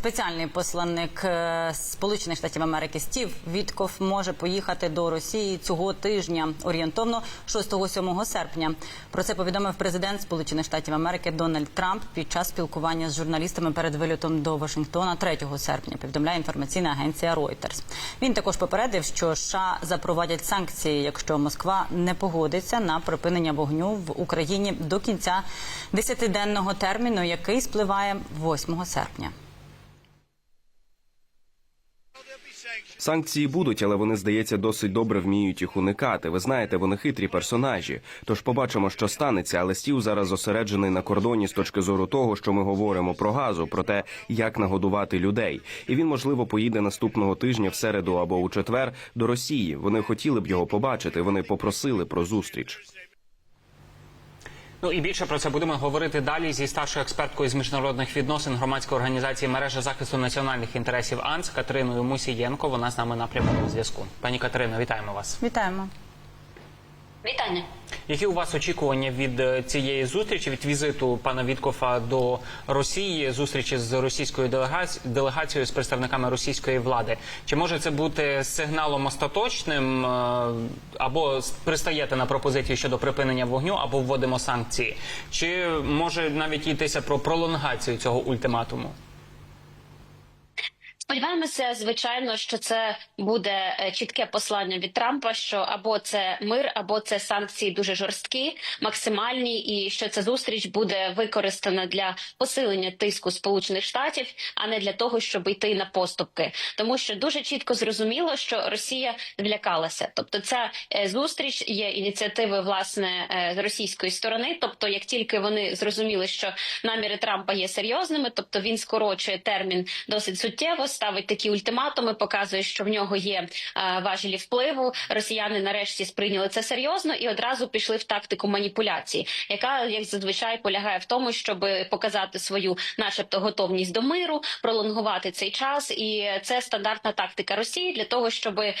Спеціальний посланник е, Сполучених Штатів Америки Стів Вітков може поїхати до Росії цього тижня орієнтовно 6-7 серпня. Про це повідомив президент Сполучених Штатів Америки Дональд Трамп під час спілкування з журналістами перед вильотом до Вашингтона 3 серпня. Повідомляє інформаційна агенція Reuters. Він також попередив, що США запровадять санкції, якщо Москва не погодиться на припинення вогню в Україні до кінця десятиденного терміну, який спливає 8 серпня. Санкції будуть, але вони, здається, досить добре вміють їх уникати. Ви знаєте, вони хитрі персонажі. Тож побачимо, що станеться. Але стів зараз зосереджений на кордоні з точки зору того, що ми говоримо про газу, про те, як нагодувати людей. І він, можливо, поїде наступного тижня в середу або у четвер до Росії. Вони хотіли б його побачити. Вони попросили про зустріч. Ну і більше про це будемо говорити далі зі старшою експерткою з міжнародних відносин громадської організації мережа захисту національних інтересів АНС Катериною Мусієнко. Вона з нами на прямому зв'язку. Пані Катерино, вітаємо вас. Вітаємо. Вітання. Які у вас очікування від е, цієї зустрічі, від візиту пана Віткофа до Росії, зустрічі з російською делегаці- делегацією з представниками російської влади? Чи може це бути сигналом остаточним, е, або пристаєте на пропозицію щодо припинення вогню, або вводимо санкції? Чи може навіть йтися про пролонгацію цього ультиматуму? Сподіваємося, звичайно, що це буде е, чітке послання від Трампа, що або це мир, або це санкції дуже жорсткі, максимальні, і що ця зустріч буде використана для посилення тиску Сполучених Штатів, а не для того, щоб йти на поступки. Тому що дуже чітко зрозуміло, що Росія злякалася. Тобто, ця е, зустріч є ініціативи власне е, російської сторони. Тобто, як тільки вони зрозуміли, що наміри Трампа є серйозними, тобто він скорочує термін досить суттєво, ставить такі ультиматуми, показує, що в нього є важелі впливу. Росіяни нарешті сприйняли це серйозно і одразу пішли в тактику маніпуляції, яка як зазвичай полягає в тому, щоб показати свою, начебто, готовність до миру, пролонгувати цей час, і це стандартна тактика Росії для того, щоб е,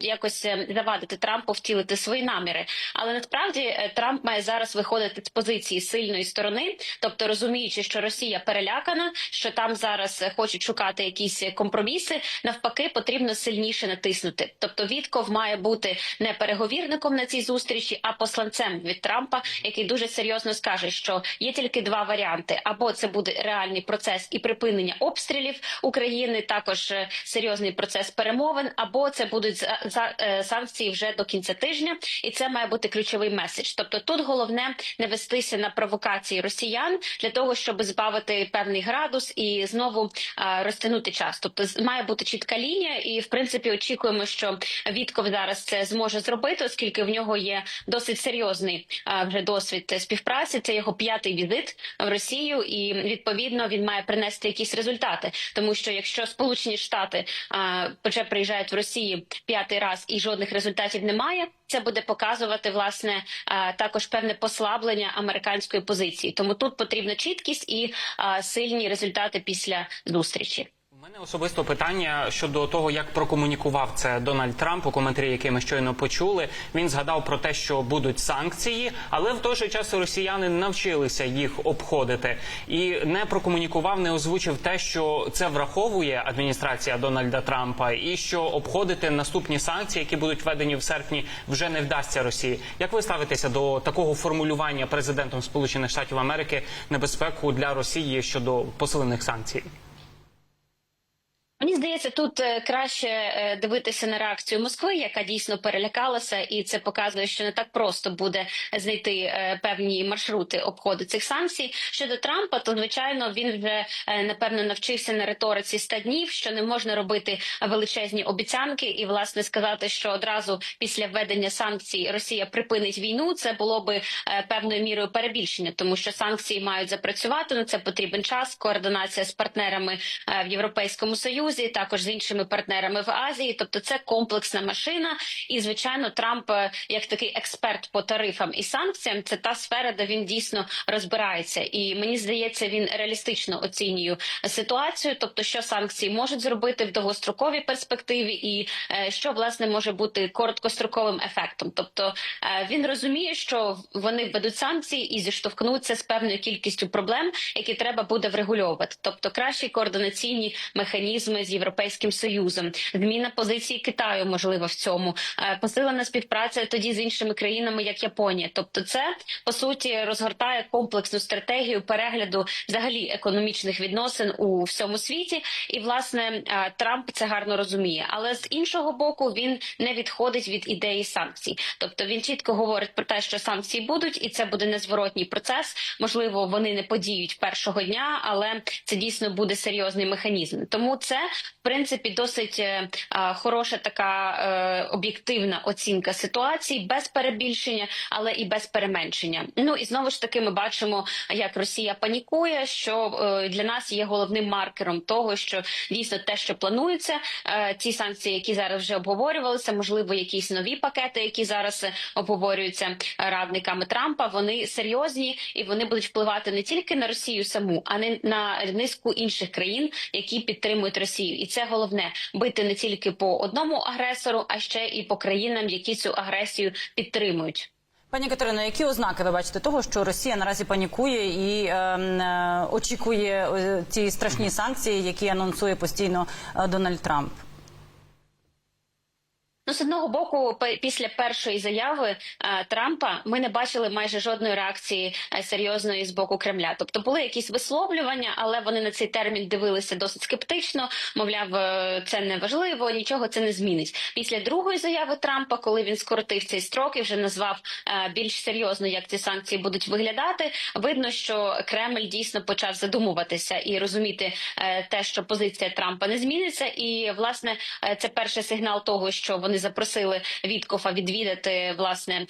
якось е, завадити Трампу втілити свої наміри. Але насправді е, Трамп має зараз виходити з позиції сильної сторони, тобто розуміючи, що Росія перелякана, що там зараз хочуть шукати якісь компроміси. Навпаки, потрібно сильніше натиснути. Тобто, Вітков має бути не переговірником на цій зустрічі, а посланцем від Трампа, який дуже серйозно скаже, що є тільки два варіанти: або це буде реальний процес і припинення обстрілів України, також е, серйозний процес перемовин, або це будуть за, е, санкції вже до кінця тижня, і це має бути ключовий меседж. Тобто, тут головне не вестися на провокації росіян для того, щоб збавити певний градус і знову е, розтягнути час. Тобто, з- має бути чітка лінія, і в принципі очікуємо, що Вітков зараз це зможе зробити, оскільки в нього є досить серйозний вже досвід співпраці. Це його п'ятий візит в Росію, і відповідно він має принести якісь результати. Тому що якщо Сполучені Штати вже приїжджають в Росії п'ятий раз і жодних результатів немає, це буде показувати власне також певне послаблення американської позиції. Тому тут потрібна чіткість і сильні результати після зустрічі. Мене особисто питання щодо того, як прокомунікував це Дональд Трамп у коментарі, який ми щойно почули. Він згадав про те, що будуть санкції, але в той же час росіяни навчилися їх обходити і не прокомунікував, не озвучив те, що це враховує адміністрація Дональда Трампа, і що обходити наступні санкції, які будуть введені в серпні, вже не вдасться Росії. Як ви ставитеся до такого формулювання президентом Сполучених Штатів Америки небезпеку для Росії щодо посилених санкцій? Мені здається, тут е, краще е, дивитися на реакцію Москви, яка дійсно перелякалася, і це показує, що не так просто буде знайти е, певні маршрути обходу цих санкцій. Щодо Трампа, то звичайно він вже напевно навчився на риториці 100 днів, що не можна робити величезні обіцянки, і власне сказати, що одразу після введення санкцій Росія припинить війну. Це було би певною мірою перебільшення, тому що санкції мають запрацювати. На це потрібен час, координація з партнерами в Європейському Союзі. Європі, також з іншими партнерами в Азії. Тобто, це комплексна машина. І звичайно, Трамп, е, як такий експерт по тарифам і санкціям, це та сфера, де він дійсно розбирається. І мені здається, він реалістично оцінює ситуацію, тобто, що санкції можуть зробити в довгостроковій перспективі, і е, що власне може бути короткостроковим ефектом. Тобто е, він розуміє, що вони введуть санкції і зіштовхнуться з певною кількістю проблем, які треба буде врегульовувати. Тобто кращі координаційні механізми з європейським союзом, зміна позиції Китаю, можливо, в цьому е, посилена співпраця тоді з іншими країнами, як Японія. Тобто, це по суті розгортає комплексну стратегію перегляду взагалі економічних відносин у всьому світі. І власне е, Трамп це гарно розуміє. Але з іншого боку, він не відходить від ідеї санкцій. Тобто він чітко говорить про те, що санкції будуть, і це буде незворотній процес. Можливо, вони не подіють першого дня, але це дійсно буде серйозний механізм. Тому це в принципі досить е, хороша така е, об'єктивна оцінка ситуації без перебільшення, але і без переменшення. Ну і знову ж таки, ми бачимо, як Росія панікує, що е, для нас є головним маркером того, що дійсно те, що планується, ці санкції, які зараз вже обговорювалися, можливо, якісь нові пакети, які зараз обговорюються радниками Трампа, вони серйозні і вони будуть впливати не тільки на Росію саму, а не на низку інших країн, які підтримують Росію, і це головне бити не тільки по одному агресору, а ще і по країнам, які цю агресію підтримують. Пані Катерино, які ознаки ви бачите того, що Росія наразі панікує і е, е, очікує е, ці страшні санкції, які анонсує постійно е, Дональд Трамп? Ну, з одного боку, після першої заяви е, Трампа ми не бачили майже жодної реакції е, серйозної з боку Кремля. Тобто були якісь висловлювання, але вони на цей термін дивилися досить скептично. Мовляв, е, це не важливо, нічого це не змінить. Після другої заяви Трампа, коли він скоротив цей строк і вже назвав е, більш серйозно, як ці санкції будуть виглядати, видно, що Кремль дійсно почав задумуватися і розуміти е, те, що позиція Трампа не зміниться. І власне е, це перший сигнал того, що вони запросили Віткофа відвідати власне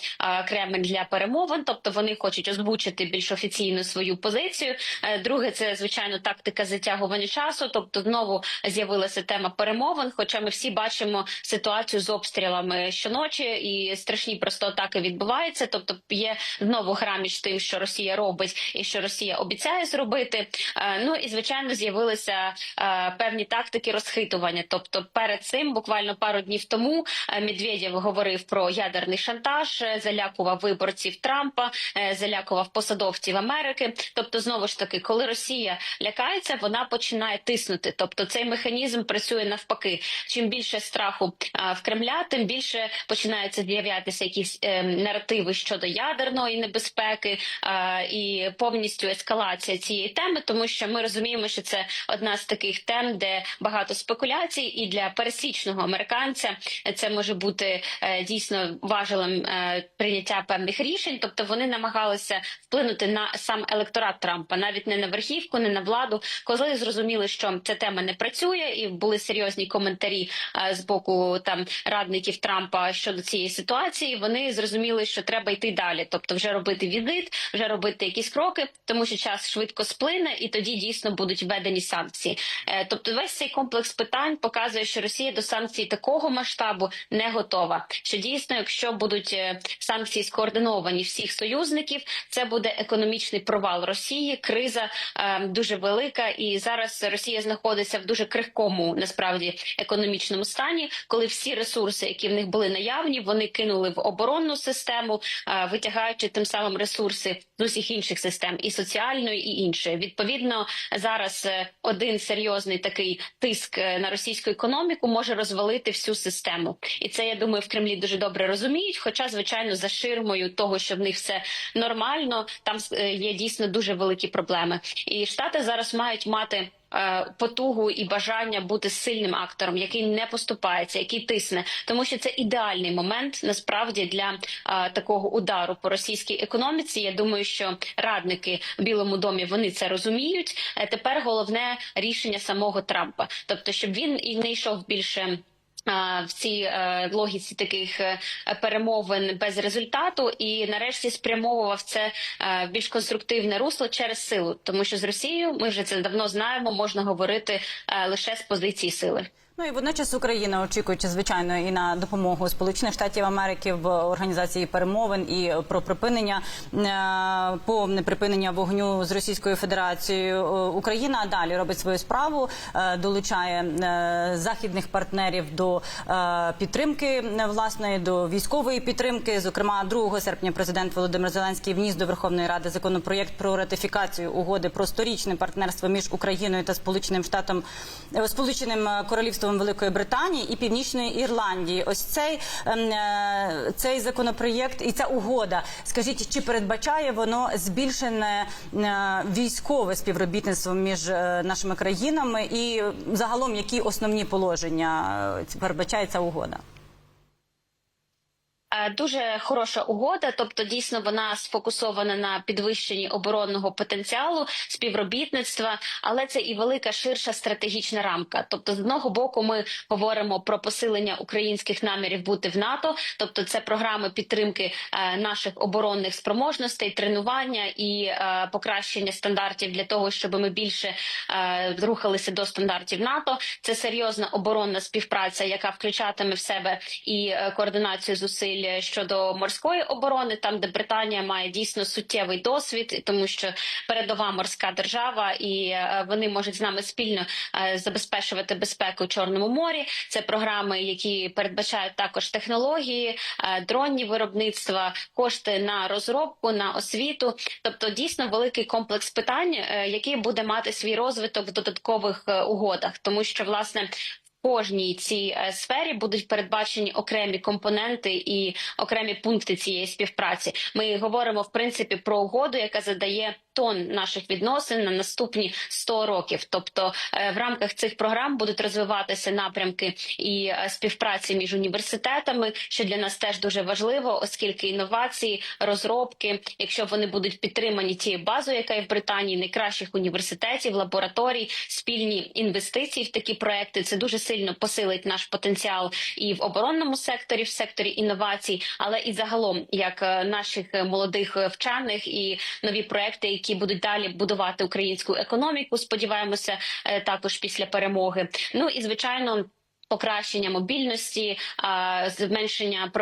Кремль для перемовин. Тобто вони хочуть озвучити більш офіційно свою позицію. Е, Друге, це звичайно тактика затягування часу. Тобто, знову з'явилася тема перемовин. Хоча ми всі бачимо ситуацію з обстрілами щоночі, і страшні просто атаки відбуваються. Тобто, є знову гра між тим, що Росія робить і що Росія обіцяє зробити. Е, Ну і звичайно, з'явилися е, певні тактики розхитування. Тобто, перед цим, буквально пару днів тому, Медведєв говорив про ядерний шантаж, е, залякував виборців Трампа, е, залякував посадовців Америки. Тобто, знову ж таки, коли Росія лякається, вона починає тиснути. Тобто, цей механізм працює навпаки. Чим більше страху е, в Кремля, тим більше починаються з'являтися якісь е, наративи щодо ядерної небезпеки е, і повністю ескалація цієї теми, тому що ми розуміємо, що це одна з таких тем, де багато спекуляцій, і для пересічного американця це може бути е, дійсно важелем е, прийняття певних рішень. Тобто вони намагалися вплинути на сам електорат Трампа, навіть не на верхівку, не на владу. Коли зрозуміли, що ця тема не працює, і були серйозні коментарі е, з боку там радників Трампа щодо цієї ситуації. Вони зрозуміли, що треба йти далі, тобто вже робити візит, вже робити якісь кроки, тому що час швидко сплине, і тоді дійсно будуть введені санкції. Тобто, весь цей комплекс питань показує, що Росія до санкцій такого масштабу не готова. Що дійсно, якщо будуть е, санкції скоординовані всіх союзників, це буде економічний провал Росії. Криза е, дуже велика, і зараз Росія знаходиться в дуже крихкому насправді економічному стані, коли всі ресурси, які в них були наявні, вони кинули в оборонну систему, е, витягаючи тим самим ресурси з усіх інших систем, і соціальної, і іншої. Відповідно, зараз е, один серйозний такий тиск е, на російську економіку може розвалити всю систему, і це я думаю в Кремлі дуже добре розуміють. Хоча, звичайно, за ширмою того, що в них все нормально, там е, є дійсно дуже великі проблеми. І штати зараз мають мати. е, Потугу і бажання бути сильним актором, який не поступається, який тисне, тому що це ідеальний момент насправді для е, такого удару по російській економіці. Я думаю, що радники в Білому домі вони це розуміють. Тепер головне рішення самого Трампа, тобто, щоб він і не йшов більше а, в цій е, логіці таких е, перемовин без результату, і нарешті спрямовував це е, в більш конструктивне русло через силу, тому що з Росією ми вже це давно знаємо, можна говорити лише з позиції сили. Ну і водночас Україна очікуючи звичайно і на допомогу Сполучених Штатів Америки в організації перемовин і про припинення е, повне припинення вогню з Російською Федерацією. Е, Україна далі робить свою справу, е, долучає західних партнерів до підтримки власної до військової підтримки. Зокрема, 2 серпня президент Володимир Зеленський вніс до Верховної Ради законопроєкт про ратифікацію угоди про сторічне партнерство між Україною та Сполученим Штатом Сполученим Королівством Великої Британії і Північної Ірландії. Ось цей ем, е, цей законопроєкт і ця угода. Скажіть, чи передбачає воно збільшене е, військове співробітництво між е, нашими країнами, і загалом які основні положення передбачає ця угода? Е, Дуже хороша угода, тобто дійсно вона сфокусована на підвищенні оборонного потенціалу, співробітництва, але це і велика ширша стратегічна рамка. Тобто, з одного боку, ми говоримо про посилення українських намірів бути в НАТО, тобто це програми підтримки е, наших оборонних спроможностей, тренування і е, покращення стандартів для того, щоб ми більше рухалися до стандартів НАТО. Це серйозна оборонна співпраця, яка включатиме в себе і координацію зусиль щодо морської оборони, там де Британія має дійсно суттєвий досвід, тому що передова морська держава, і е, вони можуть з нами спільно е, забезпечувати безпеку у Чорному морі. Це програми, які передбачають також технології, е, дронні виробництва, кошти на розробку, на освіту. Тобто, дійсно великий комплекс питань, е, який буде мати свій розвиток в додаткових е, угодах, тому що власне кожній цій е, сфері будуть передбачені окремі компоненти і окремі пункти цієї співпраці. Ми говоримо в принципі про угоду, яка задає тон наших відносин на наступні 100 років. Тобто е, в рамках цих програм будуть розвиватися напрямки і е, співпраці між університетами, що для нас теж дуже важливо, оскільки інновації, розробки, якщо вони будуть підтримані тією базою, яка є в Британії, найкращих університетів, лабораторій, спільні інвестиції в такі проекти, це дуже сильно посилить наш потенціал і в оборонному секторі, в секторі інновацій, але і загалом як е, наших молодих вчених і нові проекти, які будуть далі будувати українську економіку. Сподіваємося, е, також після перемоги. Ну і звичайно. Покращення мобільності, зменшення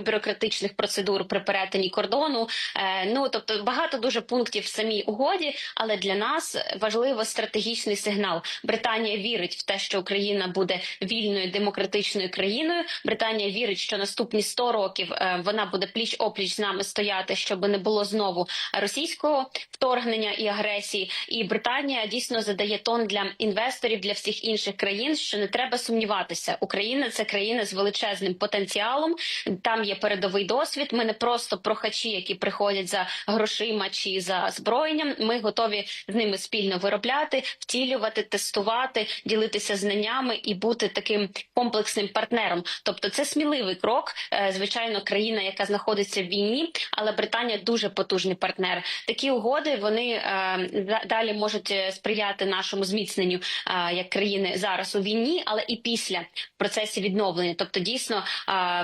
бюрократичних процедур при перетині кордону. Е, Ну тобто багато дуже пунктів в самій угоді, але для нас важливо стратегічний сигнал. Британія вірить в те, що Україна буде вільною демократичною країною. Британія вірить, що наступні 100 років е, вона буде пліч опліч з нами стояти, щоб не було знову російського вторгнення і агресії. І Британія дійсно задає тон для інвесторів для всіх інших країн, що не треба сумніватися. Україна це країна з величезним потенціалом. Там є передовий досвід. Ми не просто прохачі, які приходять за грошима чи за зброєнням. Ми готові з ними спільно виробляти, втілювати, тестувати, ділитися знаннями і бути таким комплексним партнером. Тобто, це сміливий крок. Е, Звичайно, країна, яка знаходиться в війні, але Британія дуже потужний партнер. Такі угоди вони е, далі можуть е, сприяти нашому зміцненню як країни зараз у війні, але і після в процесі відновлення. Тобто, дійсно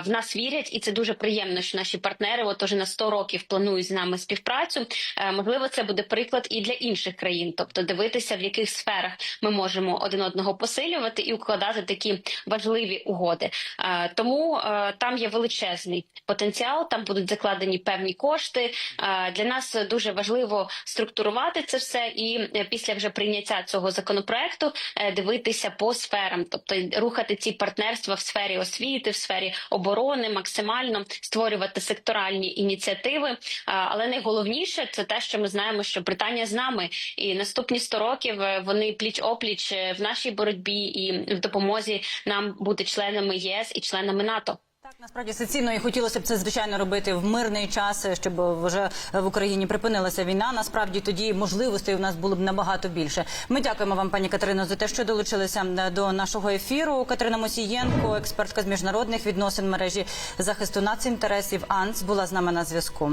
в нас вірять, і це дуже приємно, що наші партнери от уже на 100 років планують з нами співпрацю. Е, Можливо, це буде приклад і для інших країн, тобто дивитися, в яких сферах ми можемо один одного посилювати і укладати такі важливі угоди. Е, Тому е, там є величезний потенціал, там будуть закладені певні кошти. Для нас дуже важливо структурувати це все і після вже прийняття цього законопроекту дивитися по сферам, тобто рухати ці партнерства в сфері освіти, в сфері оборони, максимально створювати секторальні ініціативи. Але найголовніше це те, що ми знаємо, що Британія з нами, і наступні 100 років е, вони пліч опліч е, в нашій боротьбі і в допомозі нам бути членами ЄС і членами НАТО. Насправді це і хотілося б це звичайно робити в мирний час, щоб вже в Україні припинилася війна. Насправді тоді можливостей у нас було б набагато більше. Ми дякуємо вам, пані Катерино, за те, що долучилися до нашого ефіру. Катерина Мосієнко, експертка з міжнародних відносин мережі захисту націнтересів АНС, була з нами на зв'язку.